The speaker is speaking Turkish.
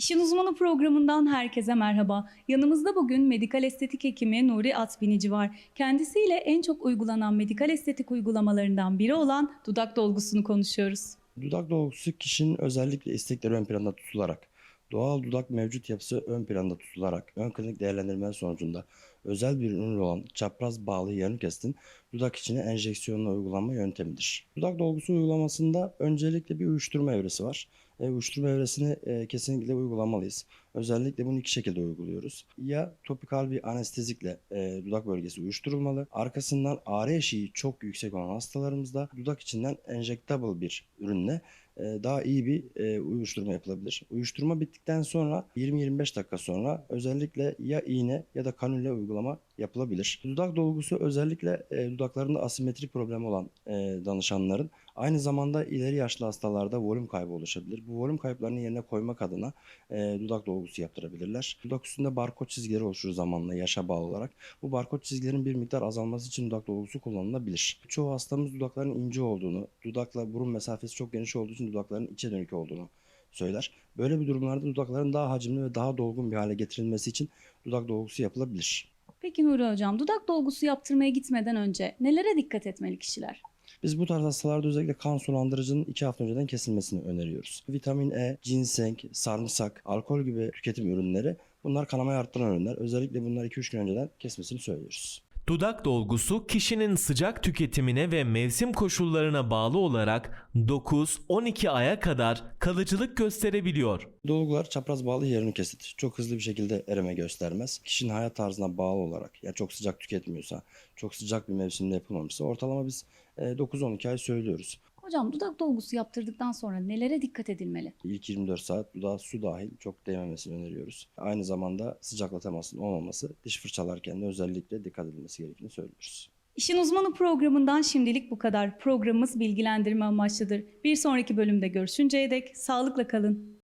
İşin Uzmanı programından herkese merhaba. Yanımızda bugün medikal estetik hekimi Nuri Atbinici var. Kendisiyle en çok uygulanan medikal estetik uygulamalarından biri olan dudak dolgusunu konuşuyoruz. Dudak dolgusu kişinin özellikle istekleri ön planda tutularak, doğal dudak mevcut yapısı ön planda tutularak, ön klinik değerlendirme sonucunda özel bir ürün olan çapraz bağlı yarım kestin dudak içine enjeksiyonla uygulanma yöntemidir. Dudak dolgusu uygulamasında öncelikle bir uyuşturma evresi var. E, uyuşturma evresini e, kesinlikle uygulamalıyız. Özellikle bunu iki şekilde uyguluyoruz. Ya topikal bir anestezikle e, dudak bölgesi uyuşturulmalı. Arkasından ağrı eşiği çok yüksek olan hastalarımızda dudak içinden enjectable bir ürünle e, daha iyi bir e, uyuşturma yapılabilir. Uyuşturma bittikten sonra 20-25 dakika sonra özellikle ya iğne ya da kanülle uygulama yapılabilir. Dudak dolgusu özellikle e, dudaklarında asimetrik problemi olan e, danışanların aynı zamanda ileri yaşlı hastalarda volüm kaybı oluşabilir. Bu volüm kayıplarını yerine koymak adına e, dudak dolgusu yaptırabilirler. Dudak üstünde barkod çizgileri oluşur zamanla yaşa bağlı olarak. Bu barkod çizgilerin bir miktar azalması için dudak dolgusu kullanılabilir. Çoğu hastamız dudakların ince olduğunu, dudakla burun mesafesi çok geniş olduğu için dudakların içe dönük olduğunu söyler. Böyle bir durumlarda dudakların daha hacimli ve daha dolgun bir hale getirilmesi için dudak dolgusu yapılabilir. Peki Nuri Hocam, dudak dolgusu yaptırmaya gitmeden önce nelere dikkat etmeli kişiler? Biz bu tarz hastalarda özellikle kan sulandırıcının 2 hafta önceden kesilmesini öneriyoruz. Vitamin E, ginseng, sarımsak, alkol gibi tüketim ürünleri bunlar kanamayı arttıran ürünler. Özellikle bunlar 2-3 gün önceden kesmesini söylüyoruz. Dudak dolgusu kişinin sıcak tüketimine ve mevsim koşullarına bağlı olarak 9-12 aya kadar kalıcılık gösterebiliyor. Dolgular çapraz bağlı hyaluronik kesit. Çok hızlı bir şekilde erime göstermez. Kişinin hayat tarzına bağlı olarak ya çok sıcak tüketmiyorsa, çok sıcak bir mevsimde yapılmamışsa ortalama biz e, 9-12 ay söylüyoruz. Hocam dudak dolgusu yaptırdıktan sonra nelere dikkat edilmeli? İlk 24 saat dudağa su dahil çok değmemesini öneriyoruz. Aynı zamanda sıcakla temasın olmaması, diş fırçalarken de özellikle dikkat edilmesi gerektiğini söylüyoruz. İşin Uzmanı programından şimdilik bu kadar. Programımız bilgilendirme amaçlıdır. Bir sonraki bölümde görüşünceye dek sağlıkla kalın.